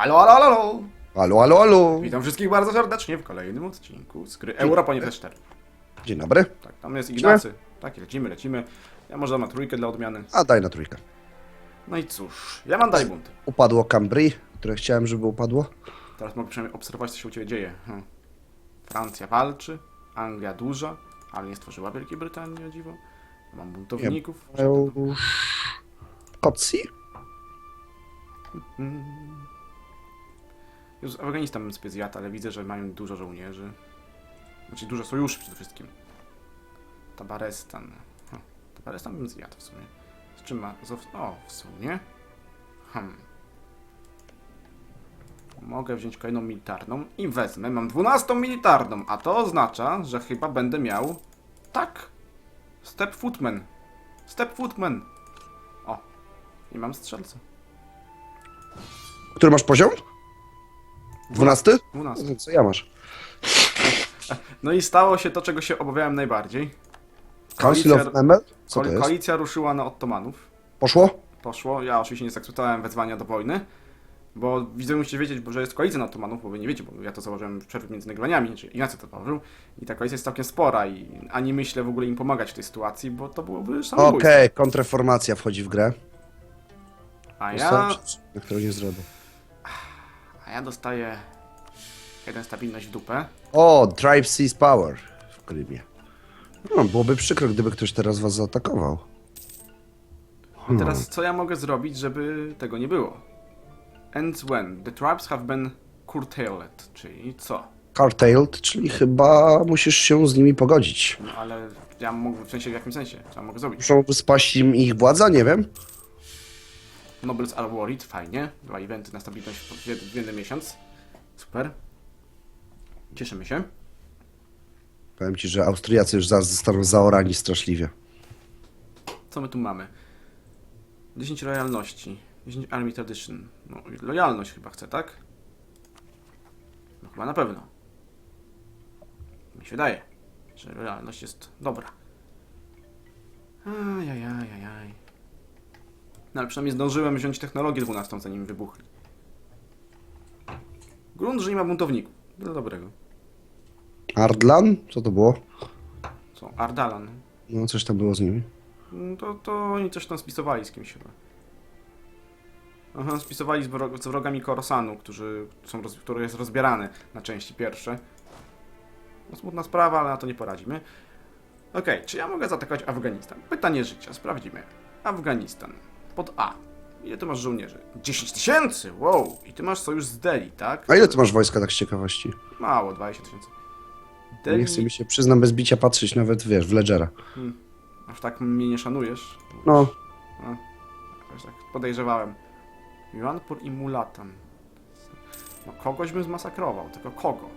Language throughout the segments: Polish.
Halo, halo, halo! Halo, halo, halo. Witam wszystkich bardzo serdecznie w kolejnym odcinku z gry Europa nie 4. Dzień dobry. Tak, tam jest Ignacy. Tak, lecimy, lecimy. Ja może dam na trójkę dla odmiany. A daj na trójkę. No i cóż, ja mam dalej bunt. Upadło Cambry, które chciałem, żeby upadło. Teraz mogę przynajmniej obserwować, co się u Ciebie dzieje. Hm. Francja walczy, Anglia duża, ale nie stworzyła Wielkiej Brytanii, o dziwo. Mam buntowników. Mają Kotsi? Mm. Już Afganistan bym sobie zjadł, ale widzę, że mają dużo żołnierzy. Znaczy dużo sojuszy przede wszystkim. Tabarestan. Hm. Tabarestan bym zjadł w sumie. Z czym ma... O, w sumie. Hmm. Mogę wziąć kolejną militarną i wezmę. Mam 12 militarną, a to oznacza, że chyba będę miał... Tak! Step Footman. Step Footman. O. I mam strzelcę. Który masz poziom? Dwunasty? 12. Co ja masz? No i stało się to, czego się obawiałem najbardziej. Council of Memel? Co to jest? koalicja ruszyła na Ottomanów. Poszło? Poszło. Ja oczywiście nie zaakceptowałem wezwania do wojny, bo widzę, musicie wiedzieć, bo- że jest koalicja na Ottomanów, bo wy nie wiecie, bo ja to założyłem w przerwie między nagraniami, czy Ignacy to założył. I ta koalicja jest całkiem spora i ani myślę w ogóle im pomagać w tej sytuacji, bo to byłoby samobójstwo. Okej, kontrreformacja wchodzi w grę. A, ja, na którą nie zrobię. A ja dostaję jeden stabilność w dupę. O, Drive Seas Power w Krymie. No, byłoby przykro, gdyby ktoś teraz was zaatakował. I teraz co ja mogę zrobić, żeby tego nie było? Ends when the tribes have been curtailed, czyli co? Cartailed, czyli chyba musisz się z nimi pogodzić. No ale ja mogę, w sensie w jakim sensie? Co ja mogę zrobić? Muszą spaść im ich władza, nie wiem. Nobles are worried, fajnie. Dwa eventy na stabilność w, jed- w jeden miesiąc. Super. Cieszymy się. Powiem ci, że Austriacy już zaraz zostaną zaorani straszliwie. Co my tu mamy? 10 lojalności. 10 army tradition. No, lojalność chyba chcę, tak? No chyba na pewno. Mi się wydaje, że lojalność jest dobra. Ajajajajaj. No ale przynajmniej zdążyłem wziąć technologię 12, zanim wybuchli. Grunt, że nie ma buntowników. Do dobrego. Ardlan? Co to było? Co? Ardalan. No, coś tam było z nimi. No To, to oni coś tam spisowali z kimś chyba. Aha, spisowali z, z wrogami Korosanu, którzy są roz który jest rozbierany na części pierwsze. No, smutna sprawa, ale na to nie poradzimy. Okej, czy ja mogę zaatakować Afganistan? Pytanie życia, sprawdzimy. Afganistan. Pod A. Ile ty masz żołnierzy? 10 tysięcy! Wow! I ty masz sojusz z Delhi, tak? A ile ty masz wojska tak z ciekawości? Mało, 20 tysięcy. Nie chce mi się, przyznam, bez bicia patrzeć nawet, wiesz, w Ledgera. Aż tak mnie nie szanujesz. No, jakoś tak podejrzewałem. Juanpur i Mulatan. No kogoś bym zmasakrował, tylko kogo?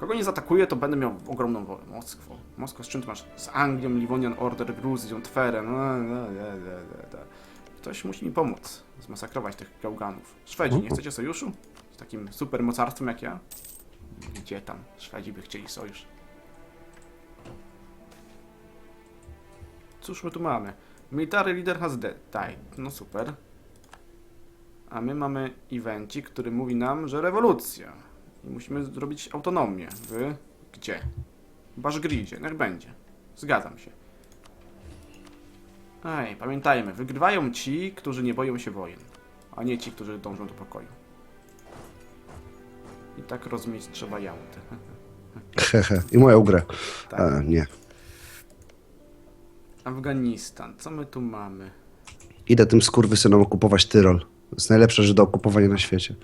Kogo nie zaatakuje, to będę miał ogromną wolę. Moskwo. Moskwo z czym ty masz? Z Anglią, Livonian Order, Gruzją, Twerem. No, no, no, no, no, no. Ktoś musi mi pomóc zmasakrować tych gałganów. Szwedzi, nie chcecie sojuszu? Z takim super mocarstwem jak ja? Gdzie tam? Szwedzi by chcieli sojusz. Cóż my tu mamy? Military leader has died. No super. A my mamy evencik, który mówi nam, że rewolucja. I musimy zrobić autonomię. W... gdzie? W Baszgridzie. Niech będzie. Zgadzam się. Ej, pamiętajmy, wygrywają ci, którzy nie boją się wojen, a nie ci, którzy dążą do pokoju. I tak rozumieć trzeba jałty. hehe. I moją grę. tak. A, nie. Afganistan, co my tu mamy? Idę tym skurwysynom okupować Tyrol. To jest najlepsze że do okupowania na świecie.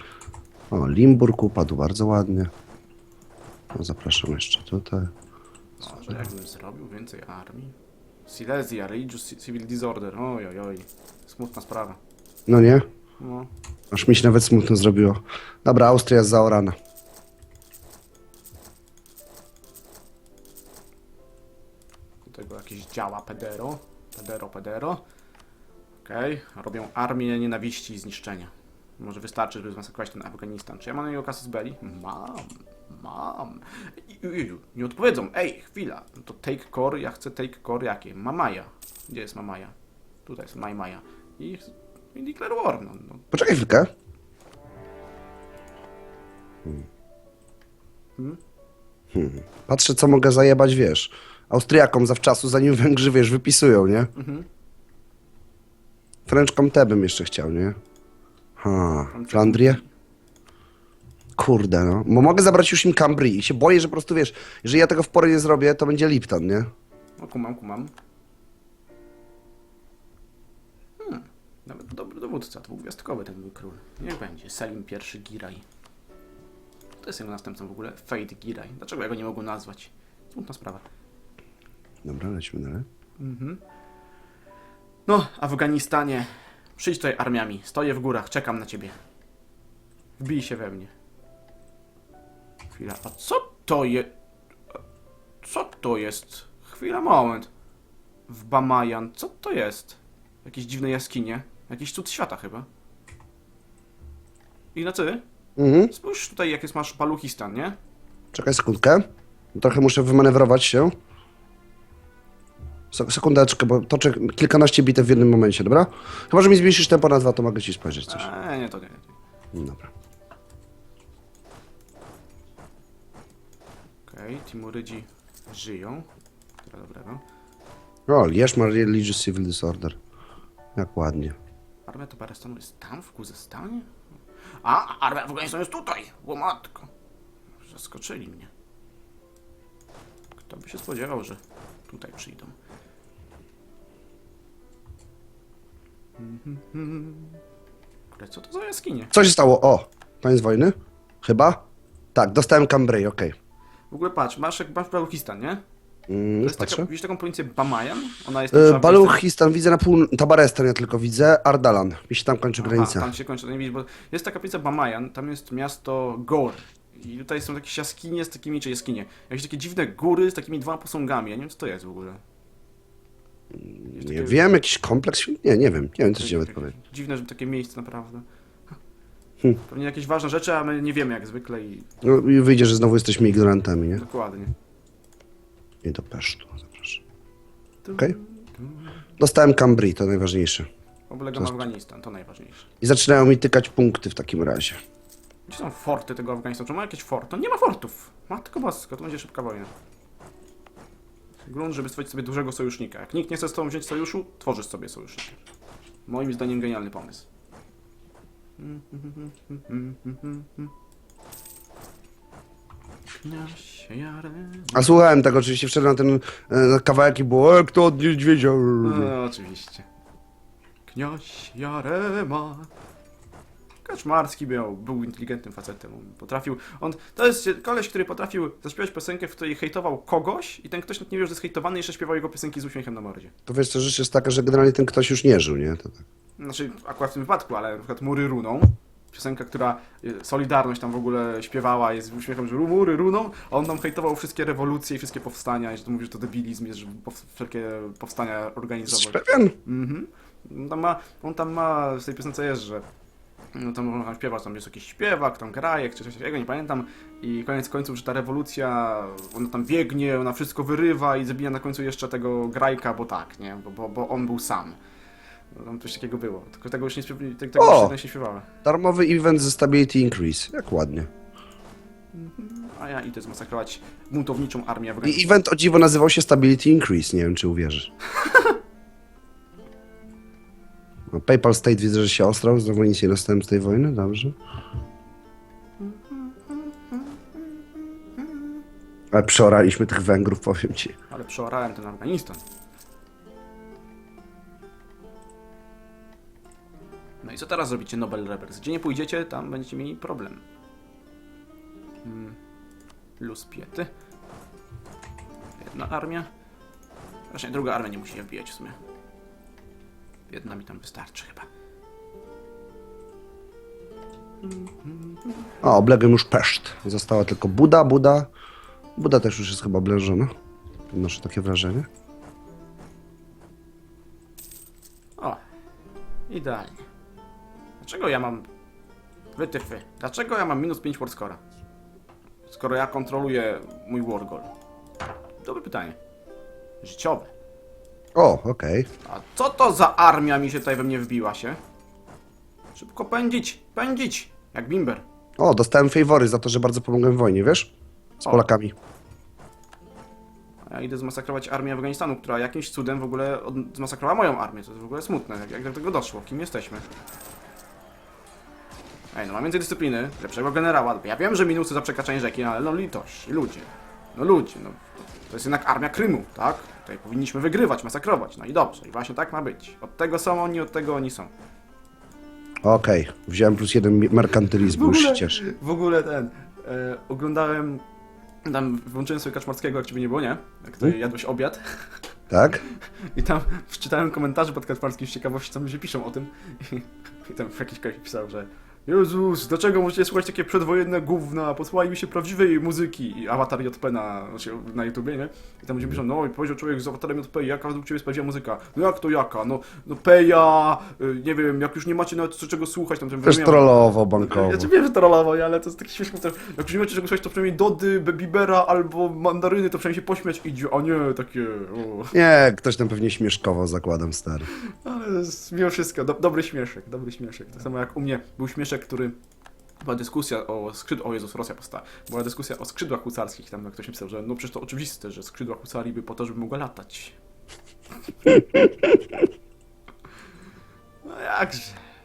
O, Limburg upadł bardzo ładnie. No, zapraszam jeszcze tutaj. Może jakbym zrobił więcej armii? Silesia, Religious Civil Disorder, oj, oj, oj. Smutna sprawa. No nie? No, Aż mi się nawet smutno zrobiło. Dobra, Austria jest zaorana. do tego jakieś działa pedero. Pedero, pedero. Okej, robią armię nienawiści i zniszczenia. Może wystarczy, żeby zmasakrować ten Afganistan. Czy ja mam na niego kasy z Belli? Mam, mam. I- i- Nie odpowiedzą. Ej, chwila. No To take core, ja chcę take core jakie? Mamaja. Gdzie jest Mamaja? Tutaj jest Maj Maja. I, i declare war, no, no. Poczekaj chwilkę. Patrzę, co mogę zajebać, wiesz, Austriakom zawczasu, zanim Węgrzy, wiesz, wypisują, nie? Mhm. French Comté bym jeszcze chciał, nie? Ha, Flandrię? Kurde, no. Bo mogę zabrać już im Cambry i się boję, że po prostu, wiesz, jeżeli ja tego w porę nie zrobię, to będzie Lipton, nie? No kumam, kumam. Hmm. Nawet dobry dowódca, dwugwiazdkowy ten mój król. Niech będzie. Selim I Giraj. To jest jego następcą w ogóle. Fate Giraj. Dlaczego ja go nie mogę nazwać? Smutna sprawa. Dobra, lecimy dalej. Mhm. No, Afganistanie. Przyjdź tutaj armiami. Stoję w górach, czekam na ciebie. Wbij się we mnie. Chwila, a co to jest? Co to jest? Chwila, moment. W Bamajan, co to jest? Jakieś dziwne jaskinie? Jakiś cud świata chyba. Ignacy, Mhm. spójrz tutaj, jak jest masz Baluchistan, nie? Czekaj sekundkę. Trochę muszę wymanewrować się. Sek- Sekundeczkę, bo toczę kilkanaście bitew w jednym momencie, dobra? Chyba, że mi zmniejszysz tempo na dwa, to mogę ci spojrzeć coś. Eee, nie, to nie. nie. Dobra. Okej, Timurydzi żyją. Tyle dobrego. O, Lierz ma Religious Civil Disorder. Jak ładnie. Armia Tabarystanu jest tam, w Kuzestanie? A, armia Afganistanu jest tutaj! Łomatko. Zaskoczyli mnie. Kto by się spodziewał, że tutaj przyjdą? Kurde, co to za jaskinie? Co się stało? O, koniec wojny? Chyba? Tak, dostałem Cambrai, okej. W ogóle patrz, masz, masz Baluchistan, nie? To Mm, jest patrzę. taka, widzisz taką prowincję Bamayan? Ona jest... E, Baluchistan widzę na pół... Tabarestan ja tylko widzę. Ardalan. Mi się tam kończy granica. tam się kończy, to nie widzisz, bo jest taka prowincja Bamayan, tam jest miasto Gor. I tutaj są jakieś jaskinie z takimi, czy jaskinie, jakieś takie dziwne góry z takimi dwoma posągami. Ja nie wiem, co to jest w ogóle. Jakieś Nie takie- wiem, jakiś kompleks? Nie, nie wiem. Nie wiem, co ci takie- nawet powiem. Dziwne, że takie miejsce naprawdę. Hmm. Pewnie jakieś ważne rzeczy, a my nie wiemy jak zwykle i No i wyjdzie, że znowu jesteśmy ignorantami, nie? dokładnie. I do Pesztu, zapraszam. Okej. Dostałem Cambrai, to najważniejsze. Oblegam jest- Afganistan, to najważniejsze. I zaczynają mi tykać punkty w takim razie. Gdzie są forty tego Afganistanu? Czy ma jakieś forty? No nie ma fortów! Matko bosko, to będzie szybka wojna. Grunt, żeby stworzyć sobie dużego sojusznika. Jak nikt nie chce z tobą wziąć sojuszu, tworzysz sobie sojusznika. Moim zdaniem genialny pomysł. A słuchałem tego oczywiście wczoraj na ten e, kawałek i było, e, kto od niedźwiedzia? No, oczywiście. Kniaś Jarema. Kaczmarski był, był inteligentnym facetem. On potrafił. On, to jest koleś, który potrafił zaśpiewać piosenkę, w której hejtował kogoś, i ten ktoś nawet nie wie, że jest hejtowany, i jeszcze śpiewał jego piosenki z uśmiechem na mordzie. To wiesz, co rzecz jest taka, że generalnie ten ktoś już nie żył, nie? To tak. Znaczy, akurat w tym wypadku, ale na przykład Mury Runą. Piosenka, która y, Solidarność tam w ogóle śpiewała, jest uśmiechem, że mury runą, a on tam hejtował wszystkie rewolucje i wszystkie powstania, i że to mówi, że to debilizm jest, żeby wszelkie powstania organizować. Jesteś pewien? Mhm. On tam ma, on tam ma, w tej piosence jest, że no tam można śpiewać, tam jest jakiś śpiewak, tam grajek, czy coś takiego, nie pamiętam. I koniec końców, że ta rewolucja, ona tam biegnie, ona wszystko wyrywa i zabija na końcu jeszcze tego grajka, bo tak, nie? Bo, bo, bo on był sam. No, tam coś takiego było. Tylko tego już nie, śpiew- te- tego O! już nie śpiewała. Darmowy event ze Stability Increase. Jak ładnie. A ja idę zmasakrować buntowniczą armię I Afganistanu. event o dziwo nazywał się Stability Increase. Nie wiem, czy uwierzysz. No, PayPal State widzę, że się ostrał. Znowu nic nie dostałem z tej wojny. Dobrze. Ale przeoraliśmy tych Węgrów, powiem ci. Ale przeorałem ten Afganistan. No i co teraz zrobicie Nobel Rebels? Gdzie nie pójdziecie, tam będziecie mieli problem. Hmm. Luz Piety. Jedna armia. Właśnie druga armia nie musi się wbijać w sumie. Jedna mi tam wystarczy chyba. O, obległem już Peszt. Została tylko Buda, Buda. Buda też już jest chyba oblężona. Noszę takie wrażenie. O, idealnie. Dlaczego ja mam wytyfy? Dlaczego ja mam minus 5 warscora? Skoro ja kontroluję mój wargol. Dobre pytanie. Życiowe. O, okej. A co to za armia mi się tutaj we mnie wbiła się? Szybko pędzić, pędzić! Jak bimber. O, dostałem fawory za to, że bardzo pomogłem w wojnie, wiesz? Z O. Polakami. A ja idę zmasakrować armię Afganistanu, która jakimś cudem w ogóle od... zmasakrowała moją armię. To jest w ogóle smutne. Jak, jak do tego doszło? Kim jesteśmy? Ej, no mam więcej dyscypliny, lepszego generała. Ja wiem, że minusy za przekraczanie rzeki, ale no litość, ludzie. No ludzie, no. To jest jednak armia Krymu, tak? Tutaj powinniśmy wygrywać, masakrować. No i dobrze, i właśnie tak ma być. Od tego są oni, od tego oni są. Okej, wziąłem plus jeden mi- merkantylizmu, już się cieszę. w ogóle ten. E, oglądałem. Tam włączyłem sobie kaczmarskiego, jak ciebie nie było, nie? Jak tutaj Hmm? jadłeś obiad. Tak? I tam wczytałem komentarze pod kaczmarskim z ciekawości, co ludzie piszą o tym. I, tam jakiś ktoś pisał, że. Jezus, dlaczego możecie słuchać takie przedwojenne gówna? Posłuchaj mi się prawdziwej muzyki. I awatar JP na, znaczy na YouTubie, nie? I tam ludzie piszą, no i powiedział człowiek z awatarem JP, jaka według ciebie jest prawdziwa muzyka? No jak to jaka? No, no Peja, y, nie wiem, jak już nie macie nawet czego słuchać, tam ten Też trollował bankowo. ja wiem, że to rolowo, ale to jest takie śmieszne. to- Jak już nie macie czego słuchać, to przynajmniej Dody, Bibera albo mandaryny, to przynajmniej się pośmiać idzie, a nie takie. O. Nie, ktoś tam pewnie śmieszkował, zakładam, stary. Ale to jest mimo wszystko, do, dobry śmieszek, dobry śmieszek. Tak samo jak u mnie był śmieszek, który. Była dyskusja o skrzydłach, o Jezus, Rosja powstała. Była dyskusja o skrzydłach hucarskich, tam ktoś napisał, że no przecież to oczywiste, że skrzydła hucarii by po to, żeby mogła latać. No jakże.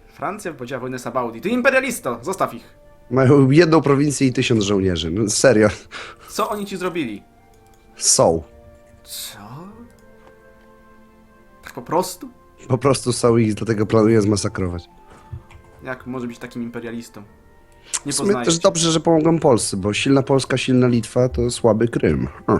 Francja wypowiedziała wojnę Sabaudi. Ty imperialisto, zostaw ich. Mają jedną prowincję i tysiąc żołnierzy. No serio. Co oni ci zrobili? Są. Co? Tak po prostu? Po prostu są i dlatego planuję zmasakrować. Jak może być takim imperialistą? Nie poznaję. też cię. dobrze, że pomogłem Polsce, bo silna Polska, silna Litwa to słaby Krym.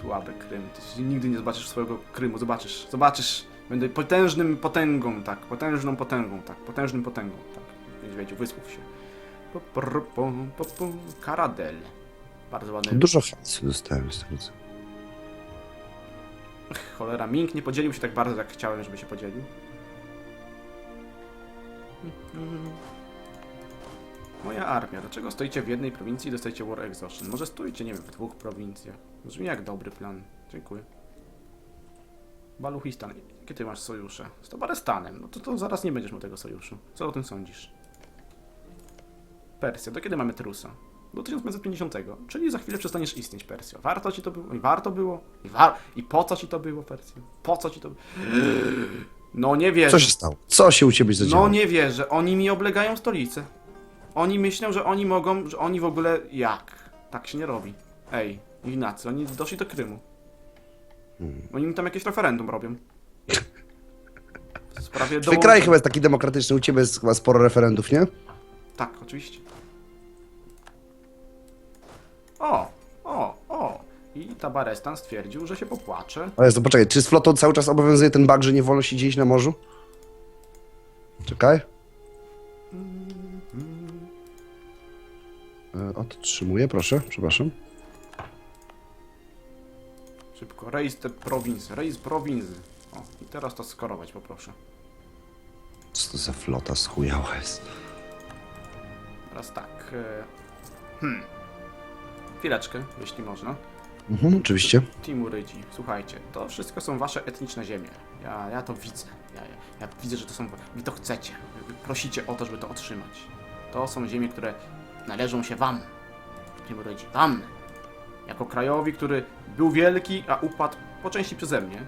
Słaby Krym. Ty nigdy nie zobaczysz swojego Krymu. Zobaczysz, zobaczysz. Będę potężnym potęgą, tak. Potężną potęgą, tak. Potężnym potęgą, tak. Niedźwiedziu, wysłów się. Po, po, po, po, po. Karadel. Bardzo ładny. Dużo hajsu dostałem z tego co. Cholera, Mink nie podzielił się tak bardzo, jak chciałem, żeby się podzielił. Moja armia. Dlaczego stoicie w jednej prowincji i dostajecie War Exhaustion? Może stójcie, nie wiem, w dwóch prowincjach. Brzmi jak dobry plan. Dziękuję. Baluchistan. Jakie ty masz sojusze? Z Tobarestanem. No to, to zaraz nie będziesz miał tego sojuszu. Co o tym sądzisz? Persja. Do kiedy mamy trusa? Do 1550, czyli za chwilę przestaniesz istnieć, Persjo. Warto ci to było? I warto było? I, war... I po co ci to było, Persjo? Po co ci to No nie wierzę. Co się stało? Co się u ciebie zadziało? No nie wierzę. Oni mi oblegają stolicę. Oni myślą, że oni mogą, że oni w ogóle... Jak? Tak się nie robi. Ej, Ignacy, oni doszli do Krymu. Hmm. Oni mi tam jakieś referendum robią. W sprawie Twój kraj chyba jest taki demokratyczny, u ciebie jest chyba sporo referendów, nie? Tak, oczywiście. O, o, o. I Tabarestan stwierdził, że się popłacze. O Jezu, poczekaj, czy z flotą cały czas obowiązuje ten bug, że nie wolno się dzielić na morzu? Czekaj. E, Odtrzymuję, proszę, przepraszam. Szybko, raise te prowince, raise prowincy. O, i teraz to skorować poproszę. Co to za flota schujała jest? Teraz tak. e, Hmm. Chwileczkę, jeśli można. Mhm, oczywiście. Timurydzi, słuchajcie, to wszystko są wasze etniczne ziemie. Ja, ja to widzę. Ja, ja, ja widzę, że to są. Wy to chcecie. Wy prosicie o to, żeby to otrzymać. To są ziemie, które należą się wam. Timurydzi, wam. Jako krajowi, który był wielki, a upadł po części przeze mnie.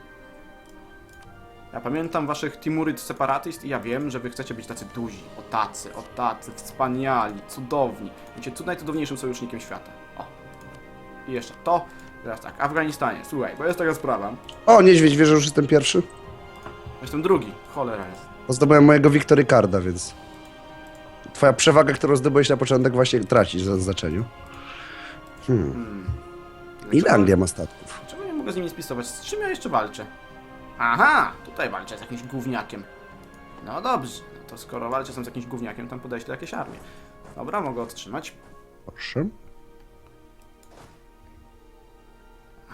Ja pamiętam waszych Timuryd separatist i ja wiem, że wy chcecie być tacy duzi, o tacy, o tacy, wspaniali, cudowni. Cud najcudowniejszym sojusznikiem świata. I jeszcze to. Teraz tak, Afganistanie, słuchaj, bo jest taka sprawa. O, niedźwiedź wie, że już jestem pierwszy. Jestem drugi, cholera jest. Bo Zdobyłem mojego Victory Carda, więc... Twoja przewaga, którą zdobyłeś na początek właśnie tracisz na znaczeniu. Hmm. Hmm. Ile Anglia ma statków? Czemu nie mogę z nimi spisować? Z czym ja jeszcze walczę? Aha, tutaj walczę z jakimś gówniakiem. No dobrze, no to skoro walczę z jakimś gówniakiem, tam podeślę jakieś armie. Dobra, mogę odtrzymać. Proszę.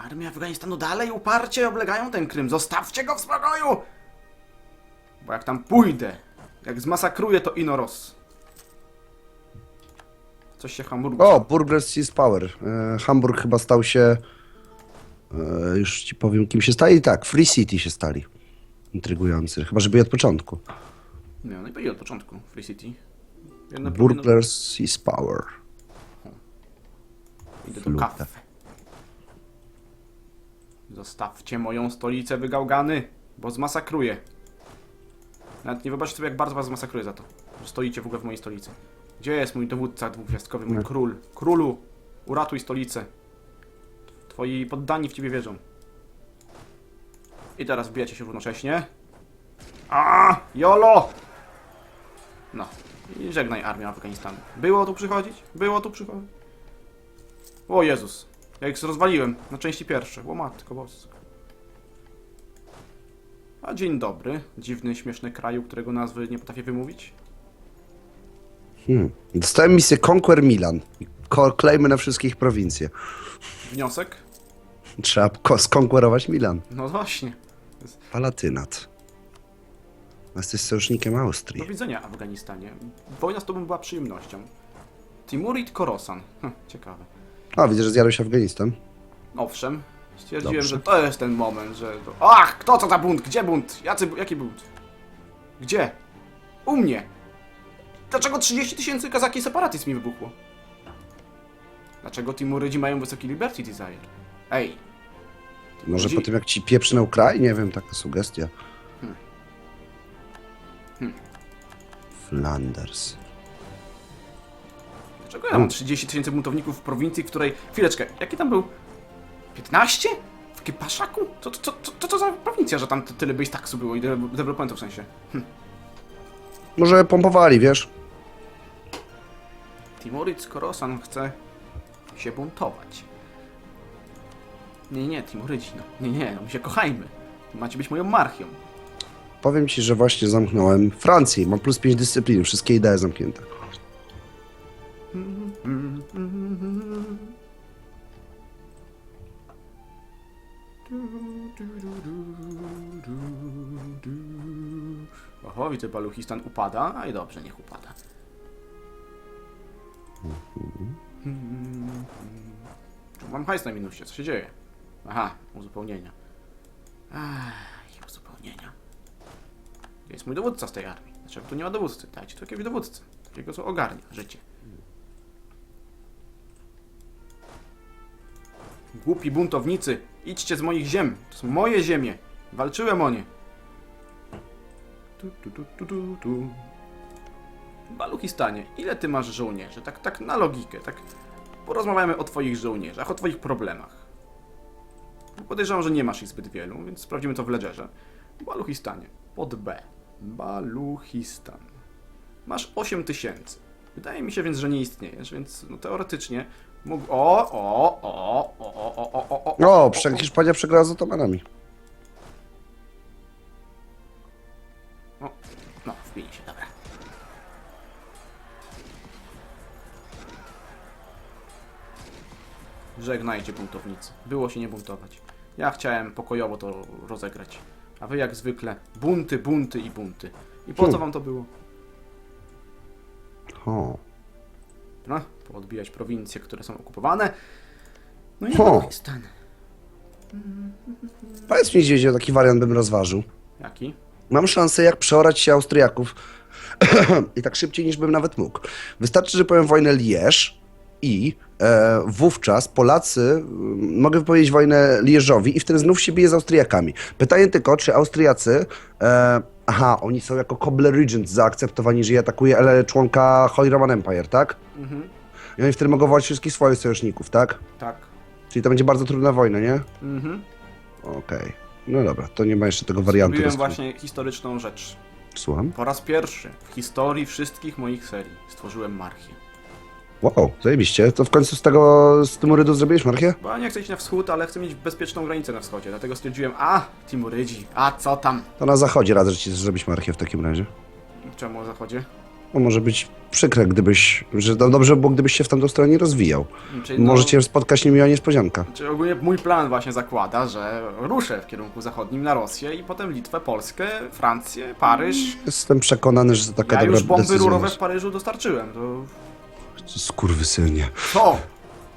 Armia Afganistanu dalej uparcie oblegają ten Krym. Zostawcie go w spokoju! Bo jak tam pójdę, jak zmasakruję to Inoros. Coś się Hamburgu. O, Burgers Seas Power. E, Hamburg chyba stał się... E, już ci powiem, kim się stali. Tak, Free City się stali. intrygujący. Chyba, że byli od początku. Nie, no i byli od początku Free City. Powinno- Burglars Seas Power. Idę do Flute. kawy. Zostawcie moją stolicę, wygałgany, bo zmasakruję. Nawet nie wyobraźcie sobie, jak bardzo was zmasakruję za to, że stoicie w ogóle w mojej stolicy. Gdzie jest mój dowódca dwugwiazdkowy, mój król? Królu, uratuj stolicę. Twoi poddani w ciebie wierzą. I teraz wbijacie się równocześnie. A, Jolo! No. I żegnaj armia Afganistanu. Było tu przychodzić? Było tu przychodzić? O Jezus. Ja ich rozwaliłem na części pierwsze. O matko boska. A dzień dobry. Dziwny, śmieszny kraju, którego nazwy nie potrafię wymówić. Hmm. Dostałem misję Conquer Milan. Klejmy na wszystkich prowincje. Wniosek? Trzeba ko- skonkurować Milan. No właśnie. Palatynat. Jesteś sojusznikiem Austrii. Do widzenia, Afganistanie. Wojna z tobą była przyjemnością. Timurid Korosan. Hm, ciekawe. O, widzę, że zjadłeś Afganistan. Owszem. Stwierdziłem, Dobrze. że to jest ten moment, że... To... Ach, kto to za bunt? Gdzie bunt? Jacy, jaki bunt? Gdzie? U mnie. Dlaczego 30 tysięcy kazaki separatizm mi wybuchło? Dlaczego Timurydzi mają wysoki Liberty Desire? Ej. Może po tym, jak ci pieprzy na Ukrainie, nie wiem, taka sugestia. Hmm. Hmm. Flanders. Dlaczego ja mam 30 tysięcy buntowników w prowincji, w której... Chwileczkę, jaki tam był? 15? W Kipaszaku? Co to, to, to, to, to za prowincja, że tam ty- tyle base taxu było i de- w sensie? Może pompowali, wiesz? Timuryd Korosan chce się buntować. Nie, nie, Timurydzi, no. Nie, nie, no my się kochajmy. Macie być moją marchią. Powiem ci, że właśnie zamknąłem Francję. Mam plus 5 dyscyplin, wszystkie idee zamknięte. Oho, widzę, Baluchistan upada, a i dobrze, niech upada. Czemu mam hajs na minusie? Co się dzieje? Aha, uzupełnienia. Ach, uzupełnienia. Gdzie jest mój dowódca z tej armii? Dlaczego tu nie ma dowódcy? Dajcie tu jakiegoś dowódcy. Takiego, co ogarnia życie. Głupi buntownicy, idźcie z moich ziem. To są moje ziemie. Walczyłem o nie. Tu, tu, tu, tu, tu, tu. Baluchistanie, ile ty masz żołnierzy? Tak, tak na logikę, tak. Porozmawiamy o twoich żołnierzach, o twoich problemach. Podejrzewam, że nie masz ich zbyt wielu, więc sprawdzimy to w ledgerze. Baluchistanie, pod B. Baluchistan. Masz 8 tysięcy. Wydaje mi się więc, że nie istniejesz, więc no, teoretycznie mógł... O, o, o, o, o, o, o, o, o, O, prze- Hiszpania przegrała z Otomanami. No, wbili się, dobra. Żegnajcie buntownicy. Było się nie buntować. Ja chciałem pokojowo to rozegrać. A wy jak zwykle bunty, bunty i bunty. I po co Hmm. wam to było? O. No, poodbijać prowincje, które są okupowane. No i Ho. Afganistan. Powiedz mi, gdzie taki wariant bym rozważył. Jaki? Mam szansę, jak przeorać się Austriaków i tak szybciej niż bym nawet mógł. Wystarczy, że powiem wojnę Lierz i e, wówczas Polacy, m, mogę wypowiedzieć wojnę Lierzowi i wtedy znów się bije z Austriakami. Pytanie tylko, czy Austriacy, e, aha, oni są jako Kobler Regent zaakceptowani, że je atakuje ale członka Holy Roman Empire, tak? Mhm, I oni wtedy mogą wołać wszystkich swoich sojuszników, tak? tak. Czyli to będzie bardzo trudna wojna, nie? Mhm. Okej. No dobra, to nie ma jeszcze tego wariantu. Zrobiłem właśnie historyczną rzecz. Słucham? Po raz pierwszy w historii wszystkich moich serii stworzyłem marchię. Wow, zajebiście. To w końcu z tego, z Tymurydu zrobiłeś marchię? Bo ja nie chcę iść na wschód, ale chcę mieć bezpieczną granicę na wschodzie. Dlatego stwierdziłem, a, Timurydzi, a co tam? To na zachodzie radzę ci zrobić marchię w takim razie. Czemu o zachodzie? No może być przykre, gdybyś, że to dobrze było, gdybyś się w tamtą stronę nie rozwijał. Czyli no, Może cię spotkać niemiła niespodzianka. Czy ogólnie mój plan właśnie zakłada, że ruszę w kierunku zachodnim na Rosję i potem Litwę, Polskę, Francję, Paryż. Jestem przekonany, że to taka Ja dobra już bomby decyzja. rurowe w. Paryżu dostarczyłem. To Skurwysynie. co?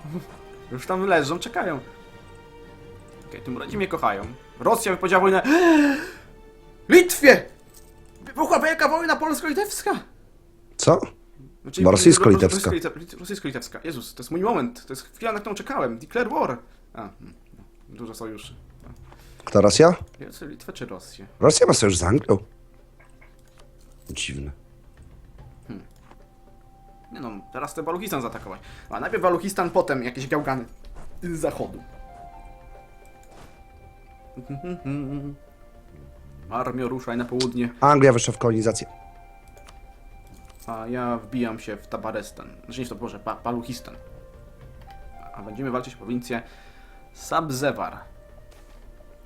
Już tam leżą, czekają. Okej, Timurydzi mnie kochają. Rosja wypowiedziała wojnę. Litwie! Wybuchła wielka wojna polsko-litewska! Co? Znaczy, rosyjsko-litewska. rosyjsko-lite- Rosyjsko-litewska. Jezus, to jest mój moment. To jest chwila, na którą czekałem. Declare war. A, mm, no, dużo sojuszy. Kto Rosja? Litwę czy Rosję? Rosja ma sojusz z Anglią. Dziwne. Nie no, teraz chcę Baluchistan zaatakować. A najpierw Baluchistan, potem jakieś gałgany z zachodu. Armio, ruszaj na południe, Anglia weszła w kolonizację. A ja wbijam się w Tabarestan. Znaczy nie w to, Boże, ba Baluchistan. A będziemy walczyć o prowincję Sabzewar.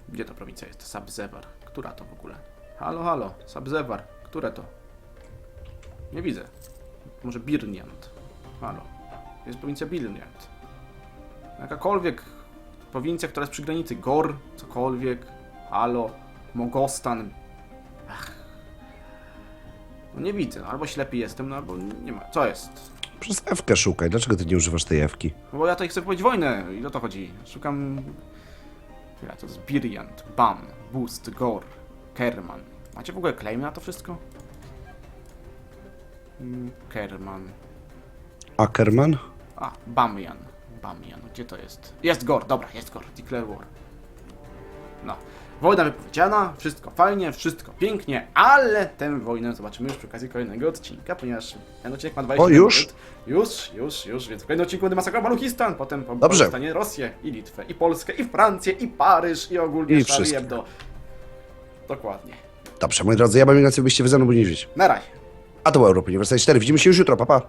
Gdzie ta prowincja jest? Sabzewar. Która to w ogóle? Halo, halo, Sabzewar. Które to? Nie widzę. Może Birniant. Halo. Jest prowincja Birniant. Jakakolwiek prowincja, która jest przy granicy. Gor, cokolwiek. Halo. Mogostan. No nie widzę. Albo ślepy jestem, no albo nie ma. Co jest? Przez Ewkę szukaj. Dlaczego ty nie używasz tej Ewki? No bo ja tutaj chcę powiedzieć wojnę i o to chodzi. Szukam... Ja, to jest Birjant, Bam, Boost, Gor, Kerman. Macie w ogóle claimy na to wszystko? Mm, Kerman. Ackerman? A, Bamian. Bamian, gdzie to jest? Jest Gor, dobra, jest Gor. Declare War. No. Wojna wypowiedziana, wszystko fajnie, wszystko pięknie, ale tę wojnę zobaczymy już przy okazji kolejnego odcinka, ponieważ ten odcinek ma 20 O, już? minut. Już, już, już, więc w kolejnym odcinku będę masakrował Baluchistan, potem po Dobrze. stanie Rosję i Litwę, i Polskę, i Francję, i Paryż, i ogólnie I. Hebdo. Dokładnie. Dobrze, moi drodzy, ja mam Ignacy, byście wy ze mną byli żyć. Na razie. A to była Europa Uniwersytet 4. Widzimy się już jutro, papa. Pa.